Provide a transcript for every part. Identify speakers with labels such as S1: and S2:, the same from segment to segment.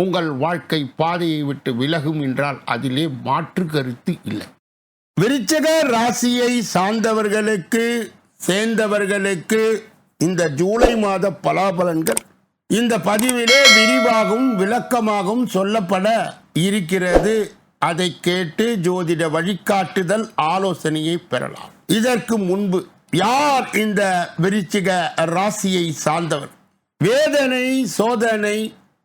S1: உங்கள் வாழ்க்கை பாதையை விட்டு விலகும் என்றால் அதிலே மாற்று கருத்து இல்லை. விருச்சக ராசியை சார்ந்தவர்களுக்கு சேர்ந்தவர்களுக்கு இந்த ஜூலை மாத பலாபலன்கள் இந்த பதிவிலே விரிவாகவும் விளக்கமாகவும் சொல்லப்பட இருக்கிறது. அதை கேட்டு ஜோதிட வழிகாட்டுதல் ஆலோசனையை பெறலாம். இதற்கு முன்பு யார் இந்த விருச்சிக ராசியை சார்ந்தவர்? வேதனை சோதனை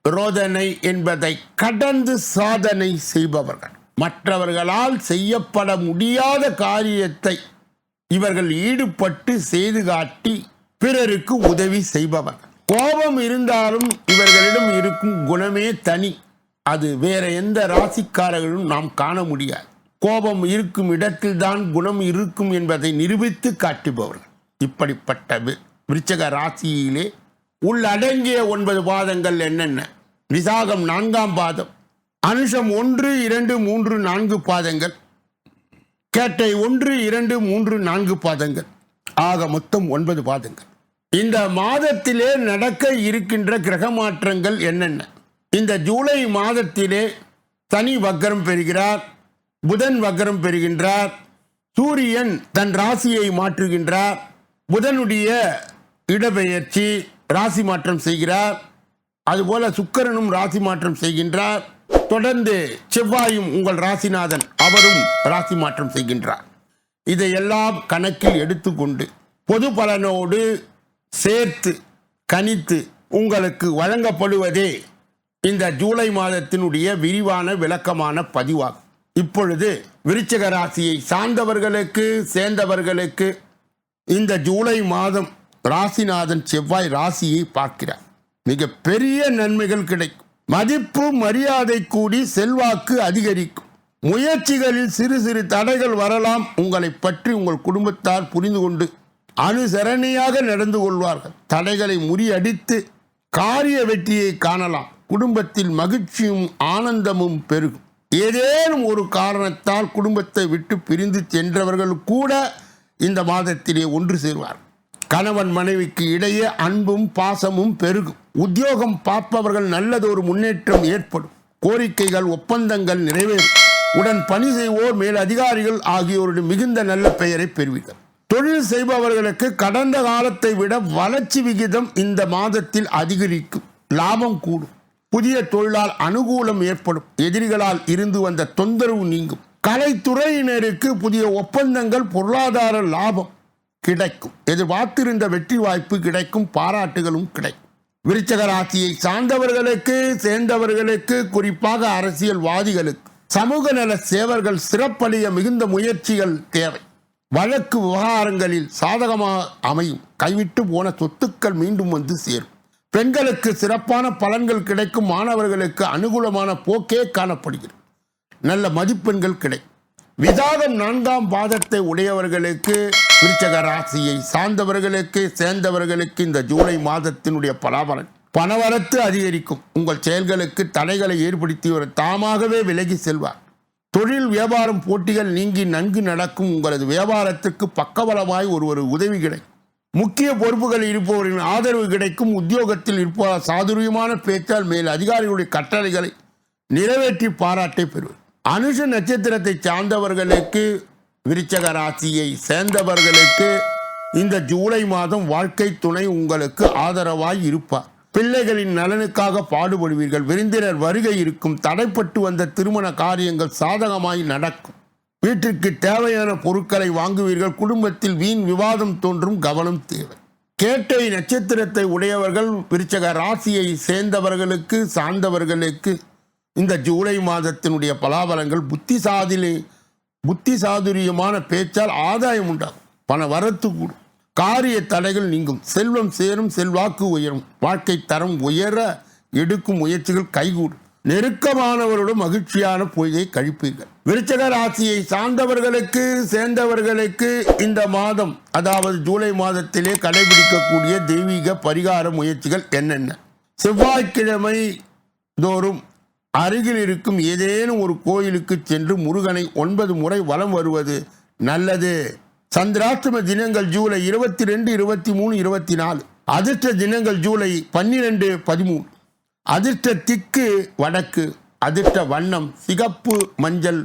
S1: ரோதனை என்பதை கடந்து சாதனை செய்பவர்கள். மற்றவர்களால் செய்யப்பட முடியாத காரியத்தை இவர்கள் ஈடுபட்டு செய்து காட்டி பிறருக்கு உதவி செய்பவர் கோபம் இருந்தாலும் இவர்களிடம் இருக்கும் குணமே தனி. அது வேற எந்த ராசிக்காரர்களும் நாம் காண முடியாது. கோபம் இருக்கும் இடத்தில்தான் குணம் இருக்கும் என்பதை நிரூபித்து காட்டுபவர்கள். இப்படிப்பட்ட விருச்சக ராசியிலே உள்ளடங்கிய ஒன்பது பாதங்கள் என்னென்ன? விசாகம் நான்காம் பாதம் அனுஷம் ஒன்று இரண்டு மூன்று நான்கு பாதங்கள் கேட்டை ஒன்று இரண்டு மூன்று நான்கு பாதங்கள். ஆக மொத்தம் ஒன்பது பாதங்கள். இந்த மாதத்திலே நடக்க இருக்கின்ற கிரக மாற்றங்கள் என்னென்ன? இந்த ஜூலை மாதத்திலே சனி வக்கரம் பெறுகிறார் புதன் வக்கரம் பெறுகின்றார் சூரியன் தன் ராசியை மாற்றுகின்றார் புதனுடைய இடப்பெயர்ச்சி ராசி மாற்றம் செய்கிறார். அதுபோல சுக்கரனும் ராசி மாற்றம் செய்கின்றார். தொடர்ந்து செவ்வாயும் உங்கள் ராசிநாதன் அவரும் ராசி மாற்றம் செய்கின்றார். இதையெல்லாம் கணக்கில் எடுத்துக்கொண்டு பொது பலனோடு சேர்த்து கணித்து உங்களுக்கு வழங்கப்படுவதே இந்த ஜூலை மாதத்தினுடைய விரிவான விளக்கமான பதிவாகும். இப்பொழுது விருச்சக ராசியை சார்ந்தவர்களுக்கு சேர்ந்தவர்களுக்கு இந்த ஜூலை மாதம் ராசிநாதன் செவ்வாய் ராசியை பார்க்கிறார். மிக பெரிய நன்மைகள் கிடைக்கும். மதிப்பு மரியாதை கூடி செல்வாக்கு அதிகரிக்கும். முயற்சிகளில் சிறு சிறு தடைகள் வரலாம். உங்களை பற்றி உங்கள் குடும்பத்தார் புரிந்து கொண்டு அனுசரணையாக நடந்து கொள்வார்கள். தடைகளை முறியடித்து காரிய வெற்றியை காணலாம். குடும்பத்தில் மகிழ்ச்சியும் ஆனந்தமும் பெருகும். ஏதேனும் ஒரு காரணத்தால் குடும்பத்தை விட்டு பிரிந்து சென்றவர்கள் கூட இந்த மாதத்திலே ஒன்று சேர்வார்கள். கணவன் மனைவிக்கு இடையே அன்பும் பாசமும் பெருகும். உத்தியோகம் பார்ப்பவர்கள் நல்லதொரு முன்னேற்றம் ஏற்படும். கோரிக்கைகள் ஒப்பந்தங்கள் நிறைவேறும். உடன் பணி செய்வோர் மேல் அதிகாரிகள் ஆகியோருடைய மிகுந்த நல்ல பெயரை பெறுவீர்கள். தொழில் செய்பவர்களுக்கு கடந்த காலத்தை விட வளர்ச்சி விகிதம் இந்த மாதத்தில் அதிகரிக்கும். லாபம் கூடும். புதிய தொழிலால் அனுகூலம் ஏற்படும். எதிரிகளால் இருந்து வந்த தொந்தரவு நீங்கும். கலைத்துறையினருக்கு புதிய ஒப்பந்தங்கள் பொருளாதார லாபம். கிடைக்கும். எதிர்பார்த்திருந்த வெற்றி வாய்ப்பு கிடைக்கும் பாராட்டுகளும் கிடைக்கும். விருச்சக ராசியை சார்ந்தவர்களுக்கு சேர்ந்தவர்களுக்கு குறிப்பாக அரசியல்வாதிகளுக்கு சமூக நல சேவர்கள் சிறப்பளிய மிகுந்த முயற்சிகள் தேவை. வழக்கு விவகாரங்களில் சாதகமாக அமையும். கைவிட்டு போன சொத்துக்கள் மீண்டும் வந்து சேரும். பெண்களுக்கு சிறப்பான பலன்கள் கிடைக்கும் மாணவர்களுக்கு அனுகூலமான போக்கே காணப்படுகிறது. நல்ல மதிப்பெண்கள் கிடைக்கும். விசாகம் நான்காம் பாதத்தை உடையவர்களுக்கு விருச்சக ராசியை சார்ந்தவர்களுக்கு சேர்ந்தவர்களுக்கு இந்த ஜூலை மாதத்தினுடைய பலாபலன் பணவரத்து அதிகரிக்கும். உங்கள் செயல்களுக்கு தடைகளை ஏற்படுத்தியவர் தாமாகவே விலகி செல்வார். தொழில் வியாபாரம் போட்டிகள் நீங்கி நன்கு நடக்கும். உங்களது வியாபாரத்துக்கு பக்கபலமாய் ஒருவர் உதவி கிடைக்கும். முக்கிய பொறுப்புகள் இருப்பவரின் ஆதரவு கிடைக்கும். உத்தியோகத்தில் இருப்பவர் சாதுரியமான பேச்சால் மேல் அதிகாரிகளுடைய கட்டளைகளை நிறைவேற்றி பாராட்டை பெறுவர். அனுஷ நட்சத்திரத்தை சார்ந்தவர்களுக்கு விருச்சக ராசியை சேர்ந்தவர்களுக்கு இந்த ஜூலை மாதம் வாழ்க்கை துணை உங்களுக்கு ஆதரவாய் இருப்பார். பிள்ளைகளின் நலனுக்காக பாடுபடுவீர்கள். விருந்தினர் வருகை இருக்கும். தடைப்பட்டு வந்த திருமண காரியங்கள் சாதகமாய் நடக்கும். வீட்டிற்கு தேவையான பொருட்களை வாங்குவீர்கள். குடும்பத்தில் வீண் விவாதம் தோன்றும். கவனம் தேவை. கேட்டை நட்சத்திரத்தை உடையவர்கள் விருச்சக ராசியை சேர்ந்தவர்களுக்கு சார்ந்தவர்களுக்கு இந்த ஜூலை மாதத்தினுடைய பலாபலங்கள் புத்திசாதிலே புத்தி சாதுரியமான பேச்சால் ஆதாயம் உண்டாகும். பண வரத்து கூடும். காரிய தடைகள் நீங்கும். செல்வம் சேரும் செல்வாக்கு உயரும். வாழ்க்கை தரம் உயர எடுக்கும் முயற்சிகள் கைகூடும். நெருக்கமானவரோடு மகிழ்ச்சியான பொழுதை கழிப்பீர்கள். விருச்சக ராசியை சார்ந்தவர்களுக்கு சேர்ந்தவர்களுக்கு இந்த மாதம் அதாவது ஜூலை மாதத்திலே கடைபிடிக்கக்கூடிய தெய்வீக பரிகார முயற்சிகள் என்னென்ன? செவ்வாய்க்கிழமை தோறும் அருகில் இருக்கும் ஏதேனும் ஒரு கோயிலுக்கு சென்று முருகனை ஒன்பது முறை வலம் வருவது நல்லது. சந்திராஷ்டம தினங்கள் ஜூலை இருபத்தி ரெண்டு இருபத்தி மூணு இருபத்தி நாலு அதிர்ஷ்ட தினங்கள் ஜூலை பன்னிரெண்டு பதிமூணு. அதிர்ஷ்ட திக்கு வடக்கு அதிர்ஷ்ட வண்ணம் சிகப்பு மஞ்சள்.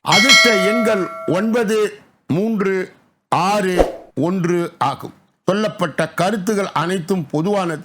S1: அதிர்ஷ்ட எண்கள் ஒன்பது மூன்று ஆறு ஒன்று ஆகும். சொல்லப்பட்ட கருத்துகள் அனைத்தும் பொதுவானது.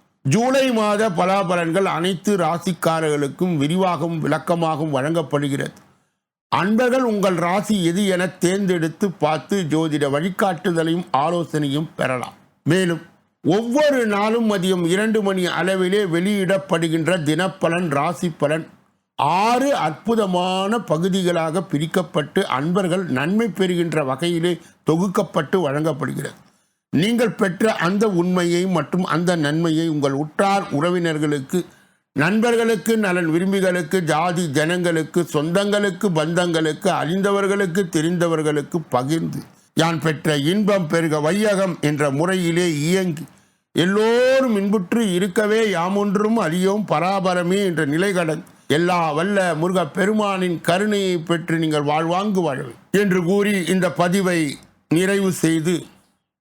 S1: ஜூலை மாத பலாபலன்கள் அனைத்து ராசிக்காரர்களுக்கும் விரிவாகவும் விளக்கமாகவும் வழங்கப்படுகிறது. அன்பர்கள் உங்கள் ராசி எது என தேர்ந்தெடுத்து பார்த்து ஜோதிட வழிகாட்டுதலையும் ஆலோசனையும் பெறலாம். மேலும் ஒவ்வொரு நாளும் மதியம் இரண்டு மணி அளவிலே வெளியிடப்படுகின்ற தினப்பலன் ராசி பலன் ஆறு அற்புதமான பகுதிகளாக பிரிக்கப்பட்டு அன்பர்கள் நன்மை பெறுகின்ற வகையிலே தொகுக்கப்பட்டு வழங்கப்படுகிறது. நீங்கள் பெற்ற அந்த உண்மையை மற்றும் அந்த நன்மையை உங்கள் உற்றார் உறவினர்களுக்கு நண்பர்களுக்கு நலன் விரும்பிகளுக்கு ஜாதி ஜனங்களுக்கு சொந்தங்களுக்கு பந்தங்களுக்கு அறிந்தவர்களுக்கு தெரிந்தவர்களுக்கு பகிர்ந்து யான் பெற்ற இன்பம் பெருக வையகம் என்ற முறையிலே இயங்கி எல்லோரும் இன்புற்று இருக்கவே யாமொன்றும் அறியோம் பராபரமே என்ற நிலை கடன் எல்லா வல்ல முருகப் பெருமானின் கருணையை பெற்று நீங்கள் வாழ்வாங்கு வாழவே என்று கூறி இந்த பதிவை நிறைவு செய்து